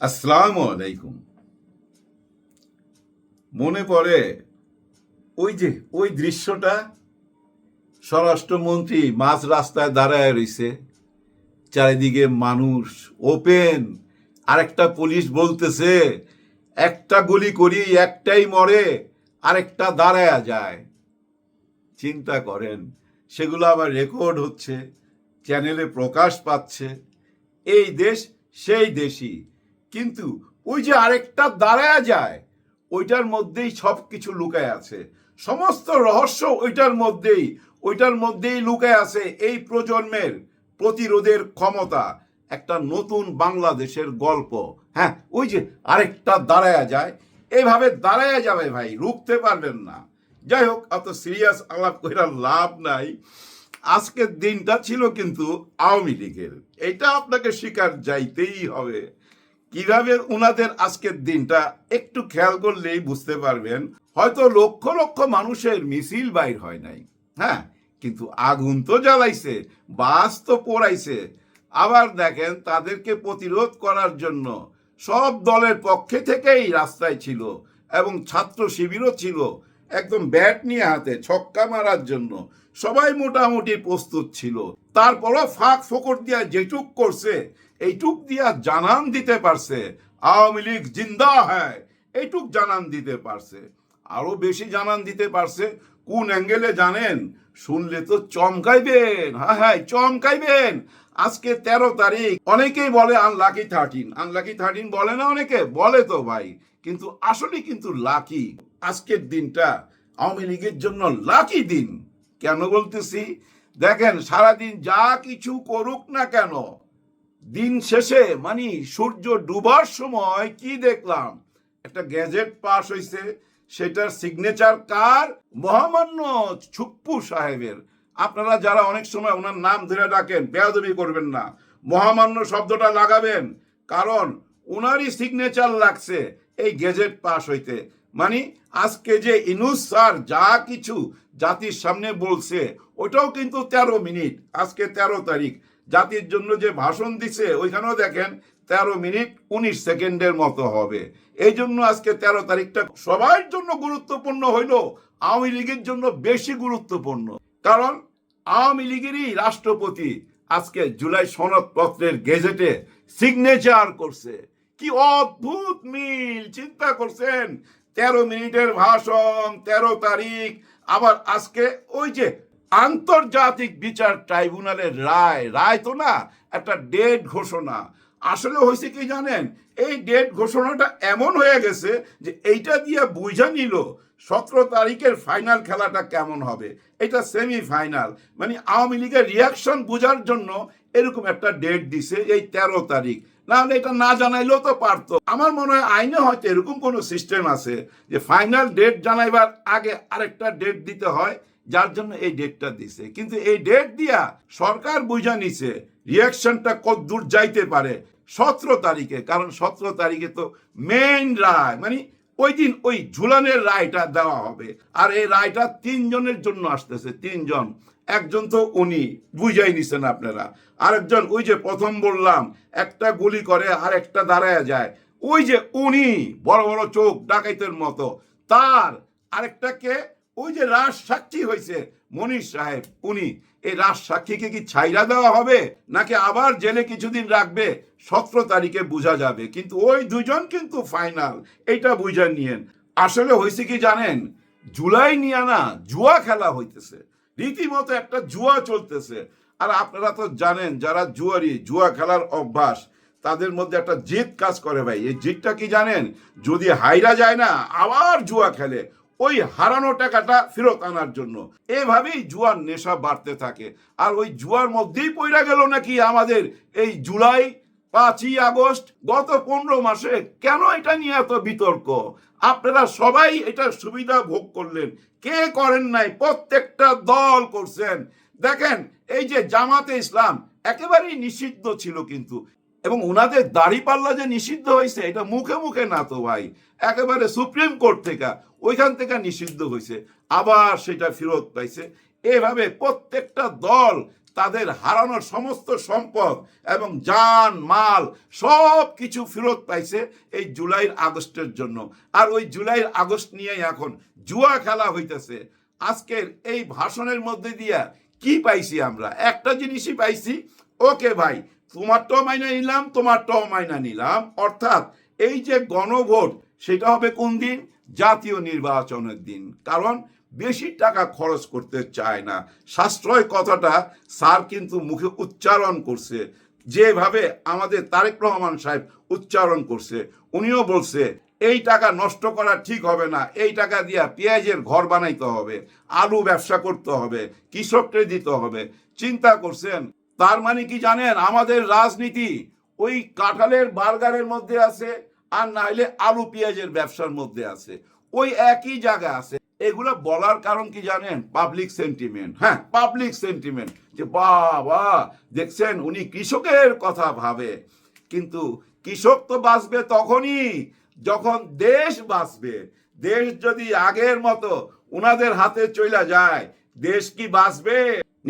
আসসালামু আলাইকুম। মনে পড়ে ওই যে, ওই দৃশ্যটা স্বরাষ্ট্রমন্ত্রী মাঝ রাস্তায় দাঁড়ায় রইছে। চারিদিকে মানুষ ওপেন, আরেকটা পুলিশ বলতেছে, একটা গুলি করি, একটাই মরে, আরেকটা দাঁড়ায়া যায়। চিন্তা করেন, সেগুলো আবার রেকর্ড হচ্ছে, চ্যানেলে প্রকাশ পাচ্ছে। এই দেশ সেই দেশই। কিন্তু ওই যে আরেকটা দাঁড়ায়া যায়, ওইটার মধ্যেই সব কিছু লুকায় আছে। সমস্ত রহস্য ওইটার মধ্যেই ওইটার মধ্যেই লুকায় আছে এই প্রজন্মের প্রতিরোধের ক্ষমতা। একটা নতুন বাংলাদেশের গল্প। হ্যাঁ ওই যে আরেকটা দাঁড়ায়া যায়। এভাবে দাঁড়ায়া যাবে ভাই, রুখতে পারবেন না। যাই হোক, অত সিরিয়াস আলাপ কইরা লাভ নাই। আজকের দিনটা ছিল কিন্তু আওয়ামী লীগের। এটা আপনাকে স্বীকার যাইতেই হবে। কীভাবে উনাদের আজকের দিনটা একটু খেয়াল করলেই বুঝতে পারবেন। হয়তো লক্ষ লক্ষ মানুষের মিছিল বাইর হয় নাই। হ্যাঁ কিন্তু আগুন তো জ্বালাইছে, বাস তো পোড়াইছে। আবার দেখেন তাদেরকে প্রতিরোধ করার জন্য সব দলের পক্ষে থেকেই রাস্তায় ছিল এবং ছাত্র শিবিরও ছিল। একদম ব্যাট নিয়ে হাতে ছক্কা মারার জন্য সবাই মোটামুটি প্রস্তুত ছিল। তারপরও ফাঁক ফোকর দিয়া যেটুক করছে এইটুক দিয়া জানান দিতে পারছে। আওয়ামী লীগ জিন্দা হ্যায় এইটুক জানান দিতে পারছে। আরও বেশি জানান দিতে পারছে, কোন অ্যাঙ্গেলে জানেন? শুনলে তো চমকাইবেন হ্যাঁ হ্যাঁ চমকাইবেন। আজকে তেরো তারিখ, অনেকেই বলে আনলাকি থার্টিন আনলাকি থার্টিন বলে না অনেকে? বলে তো ভাই, কিন্তু আসলে কিন্তু লাকি আজকের দিনটা আওয়ামী লীগের জন্য লাকি দিন। কেন বলতেছি? দেখেন, সারাদিন যা কিছু করুক না কেন দিন শেষে মানে সূর্য ডুবার সময় কি দেখলাম? একটা গ্যাজেট পাস হয়েছে সেটার সিগনেচার কার? মহামান্য ছুপ্পু সাহেবের। আপনারা যারা অনেক সময় ওনার নাম ধরে ডাকেন, বেয়াদবি করবেন না। মহামান্য শব্দটা লাগাবেন, কারণ ওনারই সিগনেচার লাগছে এই গেজেট পাস হইতে। মানে আজকে যে ইনুস স্যার যা কিছু জাতির সামনে বলছে, ওটাও কিন্তু তেরো মিনিট, আজকে তেরো তারিখ। জাতির জন্য যে ভাষণ দিছে, ওইখানেও দেখেন তেরো মিনিট উনিশ সেকেন্ডের মতো হবে। এই জন্য আজকে তেরো তারিখটা সবার জন্য গুরুত্বপূর্ণ হইল, আওয়ামী লীগের জন্য বেশি গুরুত্বপূর্ণ। কারণ আওয়ামী লীগেরই রাষ্ট্রপতি আজকে জুলাই সনদপত্রের গেজেটে সিগনেচার করছে। কি অদ্ভুত মিল, চিন্তা করছেন? তেরো মিনিটের ভাষণ, তেরো তারিখ, আবার আজকে ওই যে আন্তর্জাতিক বিচার ট্রাইব্যুনালের রায় রায় তো না, একটা ডেট ঘোষণা। আসলে হয়েছে কি জানেন? এই ডেট ঘোষণাটা এমন হয়ে গেছে যে এইটা দিয়ে বুঝা নিল সতেরো তারিখের ফাইনাল খেলাটা কেমন হবে। এটা সেমি ফাইনাল মানে আওয়ামী লীগের রিয়াকশন বোঝার জন্য এরকম একটা ডেট দিছে এই তেরো তারিখ। না হলে এটা না জানাইলেও তো পারতো। আমার মনে হয় আইনে হয়তো এরকম কোনো সিস্টেম আছে যে ফাইনাল ডেট জানাইবার আগে আরেকটা ডেট দিতে হয়। যার জন্য এই ডেটটা দিছে। কিন্তু এই ডেট দিয়া সরকার বুঝা নিছে রিয়াকশনটা কত দূর যাইতে পারে সতেরো তারিখে। কারণ সতেরো তারিখে তো মেইন রায় মানে ওই দিন ওই ঝুলানের রায়টা দেওয়া হবে। আর এই রায়টা তিনজনের জন্য আসতেছে, তিনজন। একজন তো উনি, বুঝাই নিছেন আপনারা। আরেকজন, ওই যে প্রথম বললাম, একটা গুলি করে আর একটা দাঁড়ায় যায়। ওই যে উনি, বড় বড় চোখ ডাকাইতের মতো, তার আরেকটাকে ওই যে রাজ সাক্ষী হয়েছে, মনীষ সাহেব, উনি। এই রাজ সাক্ষীকে কি ছাইরা দেওয়া হবে, নাকি আবার জেলে কিছুদিন রাখবে, সতেরো তারিখে বোঝা যাবে। কিন্তু ওই দুজন কিন্তু ফাইনাল এটা বুঝা নিয়েন। আসলে হয়েছে কি জানেন, জুলাই নিয়ে না জুয়া খেলা হইতেছে। রীতিমতো একটা জুয়া চলতেছে। আর আপনারা তো জানেন, যারা জুয়ারি, জুয়া খেলার অভ্যাস, তাদের মধ্যে একটা জিদ কাজ করে ভাই। এই জিদটা কি জানেন, যদি হাইরা যায় না, আবার জুয়া খেলে। ওই হারানো টাকাটা ফেরত আনার জন্য। এভাবেই জুয়ার নেশা বাড়তে থাকে। আর ওই জুয়ার মধ্যেই পইরা গেল নাকি আমাদের এই জুলাই পাঁচই আগস্ট? গত পনেরো মাসে কেন এটা নিয়ে এত বিতর্ক? আপনারা সবাই এটার সুবিধা ভোগ করলেন। কে করেন নাই? প্রত্যেকটা দল করছেন। দেখেন, এই যে জামাতে ইসলাম একেবারেই নিষিদ্ধ ছিল কিন্তু। এবং ওনাদের দাড়ি পাল্লা যে নিষিদ্ধ হয়েছে, এটা মুখে মুখে না তো ভাই, একেবারে সুপ্রিম কোর্ট থেকে, ওইখান থেকে নিষিদ্ধ হয়েছে, আবার সেটা ফেরত পাইছে। এভাবে প্রত্যেকটা দল তাদের হারানোর সমস্ত সম্পদ এবং যান, মাল সব কিছু ফেরত পাইছে এই জুলাইয়ের আগস্টের জন্য। আর ওই জুলাইয়ের আগস্ট নিয়ে এখন জুয়া খেলা হইতেছে। আজকের এই ভাষণের মধ্যে দিয়া কি পাইছি আমরা? একটা জিনিসই পাইছি। ওকে ভাই তোমারটাও মাইনা নিলাম তোমারটাও মাইনা নিলাম। অর্থাৎ এই যে গণভোট, সেটা হবে কোন দিন? জাতীয় নির্বাচনের দিন। কারণ বেশি টাকা খরচ করতে চায় না। সাশ্রয় কথাটা স্যার কিন্তু মুখে উচ্চারণ করছে। যেভাবে আমাদের তারেক রহমান সাহেব উচ্চারণ করছে, উনিও বলছে, এই টাকা নষ্ট করা ঠিক হবে না। এই টাকা দিয়া পেঁয়াজের ঘর বানাইতে হবে, আলু ব্যবসা করতে হবে, কৃষককে দিতে হবে। চিন্তা করছেন? তার মানে কি জানেন? আমাদের রাজনীতি ওই কাঁঠালের বার্গারের মধ্যে আছে, আর না হলে আলু পেঁয়াজের ব্যবসার মধ্যে আছে। ওই একই জায়গা আছে। এগুলো বলার কারণ কি জানেন? পাবলিক সেন্টিমেন্ট হ্যাঁ পাবলিক সেন্টিমেন্ট যে বাবা, দেখছেন? উনি কৃষকের কথা ভাবে। কিন্তু কৃষক তো বাঁচবে তখনই যখন দেশ বাঁচবে। দেশ যদি আগের মতো উনাদের হাতে চলে যায়, দেশ কি বাঁচবে?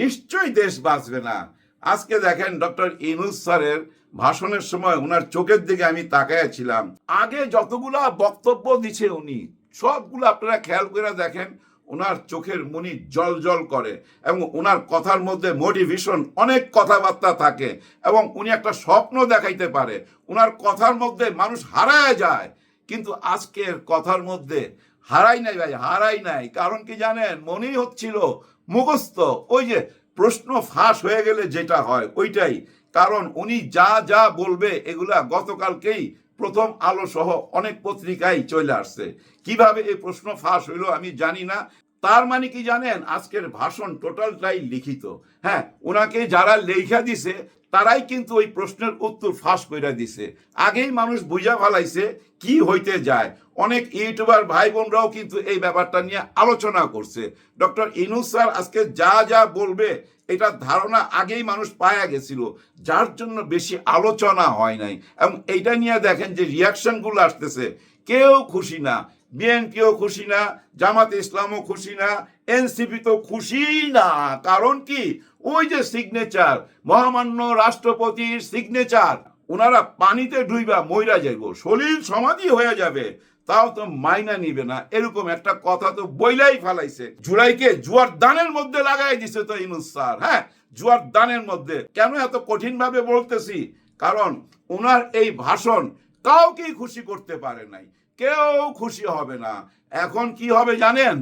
নিশ্চয়ই দেশ বাঁচবে না। আজকে দেখেন ডক্টর ইনুস স্যারের ভাষণের সময় ওনার চোখের দিকে আমি তাকাইয়াছিলাম আগে যতগুলা বক্তব্য দিছে উনি, সবগুলো আপনারা খেয়াল করে দেখেন ওনার চোখের মনি জল জল করে এবং ওনার কথার মধ্যে মোটিভেশন অনেক কথাবার্তা থাকে এবং উনি একটা স্বপ্ন দেখাইতে পারে। ওনার কথার মধ্যে মানুষ হারায় যায়, কিন্তু আজকের কথার মধ্যে হারাই নাই ভাই, হারাই নাই। কারণ কি জানেন? মনেই হচ্ছিল মুখস্থ। ওই যে প্রশ্ন ফাঁস হয়ে গেলে যেটা হয়, ওইটাই। কারণ উনি যা যা বলবে, এগুলা গতকালকেই প্রথম আলো সহ অনেক পত্রিকায় চলে আসছে। কীভাবে এই প্রশ্ন ফাঁস হইল আমি জানি না। তার মানে কি জানেন? আজকের ভাষণ টোটালটাই লিখিত। হ্যাঁ ওনাকে যারা লেখা দিছে তারাই কিন্তু ওই প্রশ্নের উত্তর ফাঁস করে দিছে। আগেই মানুষ বুঝা ফেলাইছে কি হইতে যায়। অনেক ইউটিউবার ভাই বোনরাও কিন্তু এই ব্যাপারটা নিয়ে আলোচনা করছে। ডক্টর ইনুস স্যার আজকে যা যা বলবে, এটা ধারণা আগেই মানুষ পায়া গেছিল। যার জন্য বেশি আলোচনা হয় নাই। এবং এইটা নিয়ে দেখেন যে রিয়াকশনগুলো আসতেছে। কেউ খুশি না। বিএনপিও খুশি না, জামাত ইসলামও খুশি না, এনসিপি তো খুশি না। কারণ কি? ওই যে সিগনেচার মহামান্য রাষ্ট্রপতির সিগনেচার ওনারা পানিতে ডুইবা মইরা যাইব, সলিল সমাধি হয়ে যাবে। তাও তো মাইনা নিবে না, এরকম একটা কথা তো বইলাই ফেলাইছে। জুলাইকে জুয়ার দানের মধ্যে লাগাই দিছে তো ইনুস স্যার হ্যাঁ? জুয়ার দানের মধ্যে। কেন এত কঠিন ভাবে বলতেছি? কারণ ওনার এই ভাষণ কাউকেই খুশি করতে পারে নাই। কেউ খুশি হবে না। এখন কি হবে জানেন?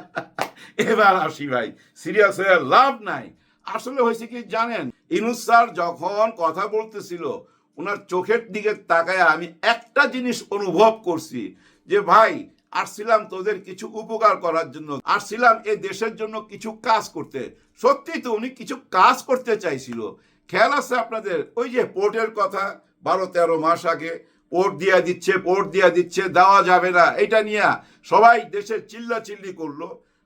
এবার আসি ভাই। সিরিয়াস হয়ে লাভ নাই। আসলে হয়েছে কি জানেন? ইনুস স্যার যখন কথা বলতেছিল ওনার চোখের দিকে তাকায় আমি একটা জিনিস অনুভব করছি, যে ভাই, আসছিলাম তোদের কিছু উপকার করার জন্য। আসছিলাম এই দেশের জন্য কিছু কাজ করতে। সত্যি তো উনি কিছু কাজ করতে চাইছিল। খেয়াল আছে আপনাদের? ওই যে পোর্টের কথা, বারো তেরো মাস আগে পোর্ট দিয়া দিচ্ছে পোর্ট দিয়া দিচ্ছে, দেওয়া যাবে না। এটা নিয়ে সবাই দেশের চিল্লা চিল্লি করল।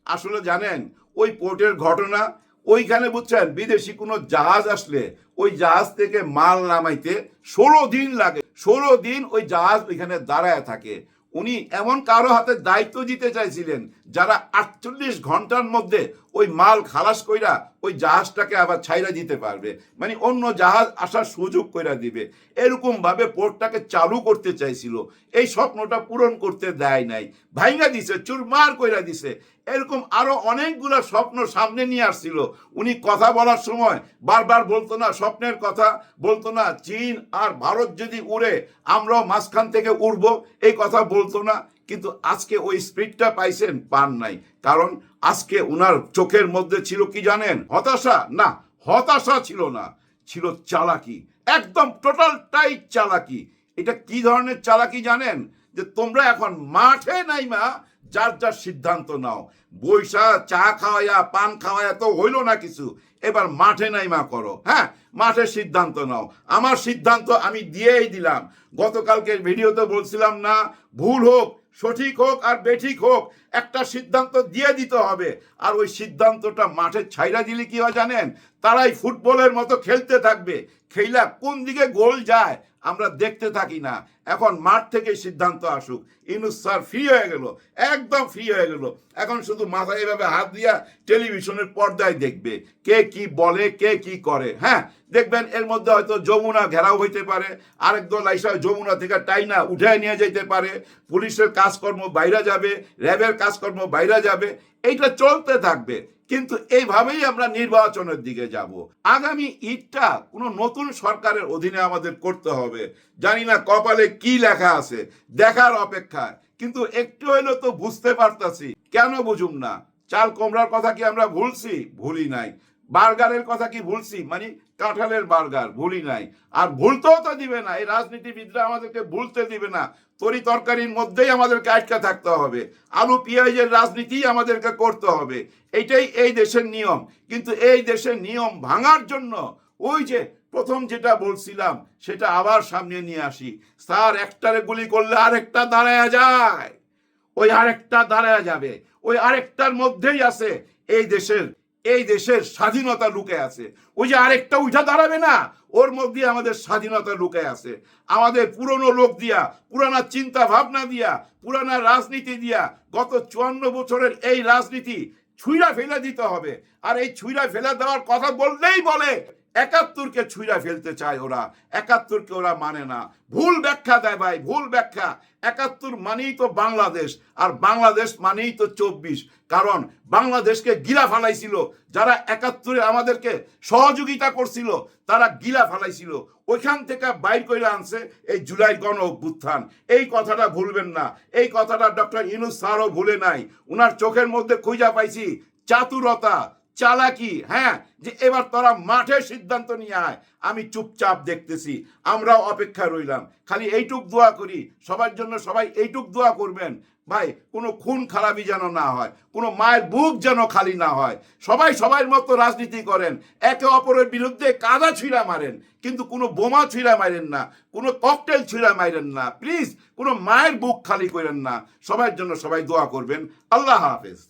আসলে জানেন, ওই পোর্টের ঘটনা, ওইখানে বুঝছেন, বিদেশি কোনো জাহাজ আসলে ওই জাহাজ থেকে মাল নামাইতে ষোলো দিন লাগে। ষোলো দিন ওই জাহাজ ওইখানে দাঁড়ায় থাকে। উনি এমন কারও হাতে দায়িত্ব দিতে চাইছিলেন যারা আটচল্লিশ ঘণ্টার মধ্যে ওই মাল খালাস কইরা ওই জাহাজটাকে আবার ছাইরা দিতে পারবে। মানে অন্য জাহাজ আসার সুযোগ কইরা দিবে। এরকম ভাবে পোর্টটাকে চালু করতে চাইছিল। এই স্বপ্নটা পূরণ করতে দেয় নাই। ভাইঙ্গা দিছে, চুরমার কইরা দিছে। এরকম আরও অনেকগুলো স্বপ্ন সামনে নিয়ে আসছিল। উনি কথা বলার সময় বারবার বলতো না, স্বপ্নের কথা বলতো না, চীন আর ভারত যদি উড়ে আমরাও মাঝখান থেকে উড়বো, এই কথা বলতো না। কিন্তু আজকে ওই স্পিডটা পাইছেন পান নাই। কারণ আজকে উনার চোখের মধ্যে ছিল কি জানেন? হতাশা? না, হতাশা ছিল না। ছিল চালাকি। একদম টোটালটাই চালাকি। এটা কি ধরনের চালাকি জানেন? যে তোমরা এখন মাঠে নাইমা যার যার সিদ্ধান্ত নাও। বৈশা চা খাওয়াইয়া পান খাওয়াইয়া তো হইল না কিছু। এবার মাঠে নাইমা করো। হ্যাঁ মাঠে সিদ্ধান্ত নাও। আমার সিদ্ধান্ত আমি দিয়েই দিলাম। গতকালকের ভিডিওতে বলছিলাম না, ভুল হোক, সঠিক হোক আর বেঠিক হোক, একটা সিদ্ধান্ত দিয়ে দিতে হবে। আর ওই সিদ্ধান্তটা মাঠে ছাইরা দিলে কি হয় জানেন? তারাই ফুটবলের মতো খেলতে থাকবে। খেলা কোন দিকে গোল যায়, আমরা দেখতে থাকি না। এখন মাঠ থেকে সিদ্ধান্ত আসুক। ইনুস স্যার ফ্রি হয়ে গেল। একদম ফ্রি হয়ে গেল। এখন শুধু মাথায় এভাবে হাত দিয়া টেলিভিশনের পর্দায় দেখবে। কে কি বলে, কে কি করে হ্যাঁ? দেখবেন এর মধ্যে হয়তো যমুনা ঘেরাও হইতে পারে, আরেক দল আইসা যমুনা থেকে টাইনা উঠে নিয়ে যেতে পারে, পুলিশের কাজকর্ম বাইরে যাবে, র্যাবের কাজকর্ম বাইরে যাবে, এইটা চলতে থাকবে। কিন্তু এইভাবেই আমরা নির্বাচনের দিকে যাব। আগামী ঈদটা কোনো নতুন সরকারের অধীনে আমাদের করতে হবে। জানি না কপালে কি লেখা আছে, দেখার অপেক্ষায়। কিন্তু একটু হইলেও তো বুঝতে পারতাছি। কেন বুঝুম না? চাল কোমরার কথা কি আমরা ভুলছি? ভুলি নাই। বার্গারের কথা কি ভুলছি? মানে কাঁঠালের বার্গার ভুলি নাই। আর ভুলতেও তো দিবে না। এই রাজনীতিবিদরা আমাদেরকে ভুলতে দিবে না। তরি তরকারির মধ্যেই আমাদেরকে আটকা থাকতে হবে। আলু, পেঁয়াজের রাজনীতি আমাদেরকে করতে হবে। এটাই এই দেশের নিয়ম। কিন্তু এই দেশের নিয়ম ভাঙার জন্য ওই যে প্রথম যেটা বলছিলাম, সেটা আবার সামনে নিয়ে আসি। স্যার, একটারে গুলি করলে আরেকটা দাঁড়ায় যায়। ওই আরেকটা দাঁড়ায় যাবে। ওই আরেকটার মধ্যেই আছে এই দেশের এই দেশের স্বাধীনতা লুকে আছে। ওই যে আরেকটা উঠা দাঁড়াবে না, ওর মধ্যে আমাদের স্বাধীনতা লুকে আছে। আমাদের পুরনো লোক দিয়া, পুরানা চিন্তা ভাবনা দিয়া, পুরানা রাজনীতি দিয়া গত চুয়ান্ন বছরের এই রাজনীতি ছুঁড়া ফেলে দিতে হবে। আর এই ছুঁড়া ফেলে দেওয়ার কথা বললেই বলে একাত্তরকে ছুঁড়া ফেলতে চায় ওরা। একাত্তরকে ওরা মানে না। ভুল ব্যাখ্যা দেয় ভাই, ভুল ব্যাখ্যা। একাত্তর মানেই তো বাংলাদেশ, আর বাংলাদেশ মানেই তো চব্বিশ। কারণ বাংলাদেশকে গিলা ফালাইছিল। যারা একাত্তরে আমাদেরকে সহযোগিতা করছিল, তারা গিলা ফালাইছিল। ওইখান থেকে বাইর করে আনছে এই জুলাই গণ অভ্যুত্থান। এই কথাটা ভুলবেন না। এই কথাটা ডক্টর ইনুস স্যারও ভুলে নাই। উনার চোখের মধ্যে খুঁজা পাইছি, চাতুরতা। চালাকি হ্যাঁ যে এবার তোরা মাঠে সিদ্ধান্ত নিয়ে আয়। আমি চুপচাপ দেখতেছি, আমরাও অপেক্ষা রইলাম। খালি এইটুক দোয়া করি, সবার জন্য সবাই এইটুক দোয়া করবেন। ভাই, কোনো খুন খারাপি যেন না হয়, কোনো মায়ের বুক যেন খালি না হয়। সবাই সবার মতো রাজনীতি করেন, একে অপরের বিরুদ্ধে কাদা ছিঁড়া মারেন, কিন্তু কোনো বোমা ছিঁড়া মারেন না, কোনো ককটেল ছিঁড়া মারেন না। প্লিজ, কোনো মায়ের বুক খালি করেন না। সবার জন্য সবাই দোয়া করবেন। আল্লাহ হাফেজ।